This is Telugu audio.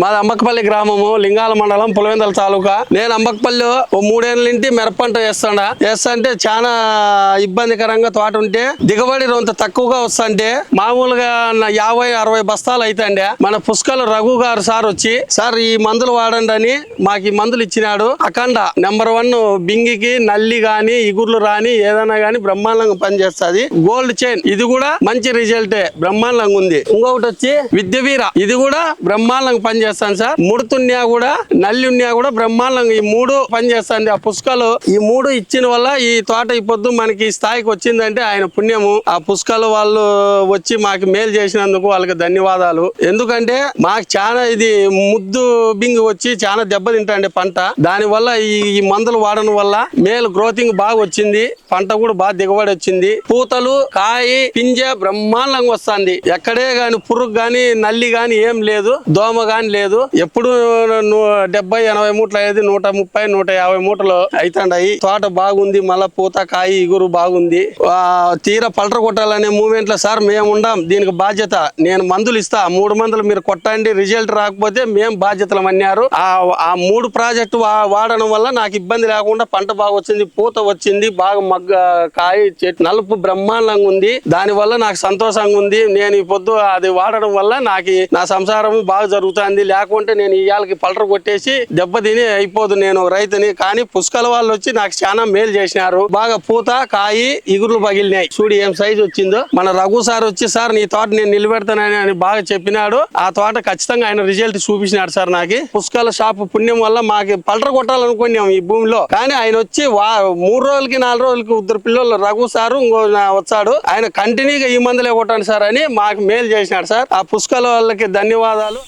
మాది అంబకపల్లి గ్రామము లింగాల మండలం పులివెందల తాలూకా. నేను అంబకపల్లి ఓ మూడేళ్ళ నుండి మిరపంట వేస్తాడా. వేస్తాంటే చాలా ఇబ్బందికరంగా తోట ఉంటే దిగుబడి రొంత తక్కువగా వస్తుంటే మామూలుగా యాభై అరవై బస్తాలు అయితండే. మన పుష్కల రఘు గారు సార్ వచ్చి సార్ ఈ మందులు వాడండి అని మాకు ఈ మందులు ఇచ్చినాడు. అఖండ నెంబర్ వన్ బింగికి నల్లి గాని ఇగుర్లు రాని ఏదైనా గాని బ్రహ్మాండంగా పనిచేస్తుంది. గోల్డ్ చైన్ ఇది కూడా మంచి రిజల్టే బ్రహ్మాండంగా ఉంది. ఇంకొకటి వచ్చి విద్యవీర ఇది కూడా బ్రహ్మాండంగా చేస్తాను సార్. ముడుతున్నా కూడా నల్లి ఉన్నా కూడా బ్రహ్మాండంగా ఈ మూడు పనిచేస్తాంది ఆ పుష్కలు ఈ మూడు ఇచ్చిన వల్ల ఈ తోట ఈ పొద్దు మనకి ఈ స్థాయికి వచ్చిందంటే ఆయన పుణ్యము. ఆ పుష్కలు వాళ్ళు వచ్చి మాకు మేలు చేసినందుకు వాళ్ళకి ధన్యవాదాలు. ఎందుకంటే మాకు చాలా ఇది ముద్దు బింగ్ వచ్చి చాలా దెబ్బతింటండి పంట. దాని వల్ల ఈ ఈ మందులు వాడడం వల్ల మేలు గ్రోతింగ్ బాగా వచ్చింది. పంట కూడా బాగా దిగుబడి వచ్చింది. పూతలు కాయ పింజ బ్రహ్మాండంగా వస్తుంది. ఎక్కడే గాని పురుగు గాని నల్లి గాని ఏం లేదు. దోమ గాని లేదు. ఎప్పుడు డెబ్బై ఎనభై మూటలు అయ్యేది నూట ముప్పై నూట యాభై మూటలు అవుతాయి తోట బాగుంది మళ్ళా పూత కాయ ఇగురు బాగుంది. తీర పల్టర్ కొట్టాలనే మూమెంట్లో సార్ మేము ఉండం దీనికి బాధ్యత. నేను మందులు ఇస్తా మూడు మందులు మీరు కొట్టండి రిజల్ట్ రాకపోతే మేము బాధ్యతలు అన్నారు. ఆ మూడు ప్రాజెక్టు వాడడం వల్ల నాకు ఇబ్బంది లేకుండా పంట బాగా వచ్చింది పూత వచ్చింది బాగా మగ్గ కాయ చెట్టు నలుపు బ్రహ్మాండంగా ఉంది. దాని వల్ల నాకు సంతోషంగా ఉంది. నేను ఈ పొద్దు అది వాడడం వల్ల నాకు నా సంసారం బాగా జరుగుతుంది లేకుంటే నేను ఇవాళకి పల్టర్ కొట్టేసి దెబ్బతిని అయిపోదు నేను రైతుని. కానీ పుష్కల వాళ్ళు వచ్చి నాకు చాలా మేలు చేసినారు. బాగా పూత కాయి ఇగురులు పగిలినాయి. చూడు ఏం సైజు వచ్చిందో. మన రఘు సార్ వచ్చి సార్ నీ తోట నేను నిలబెడతానని అని బాగా చెప్పినాడు. ఆ తోట ఖచ్చితంగా ఆయన రిజల్ట్ చూపించినాడు సార్ నాకు. పుష్కల షాప్ పుణ్యం వల్ల మాకు పల్టర్ కొట్టాలనుకున్నాం ఈ భూమిలో. కానీ ఆయన వచ్చి వా మూడు రోజులకి నాలుగు రోజులకి ఇద్దరు పిల్లలు రఘు సారు ఇంకో వచ్చాడు. ఆయన కంటిన్యూగా ఈ మందులే కొట్టండి సార్ అని మాకు మేలు చేసినాడు సార్. ఆ పుష్కల వాళ్ళకి ధన్యవాదాలు.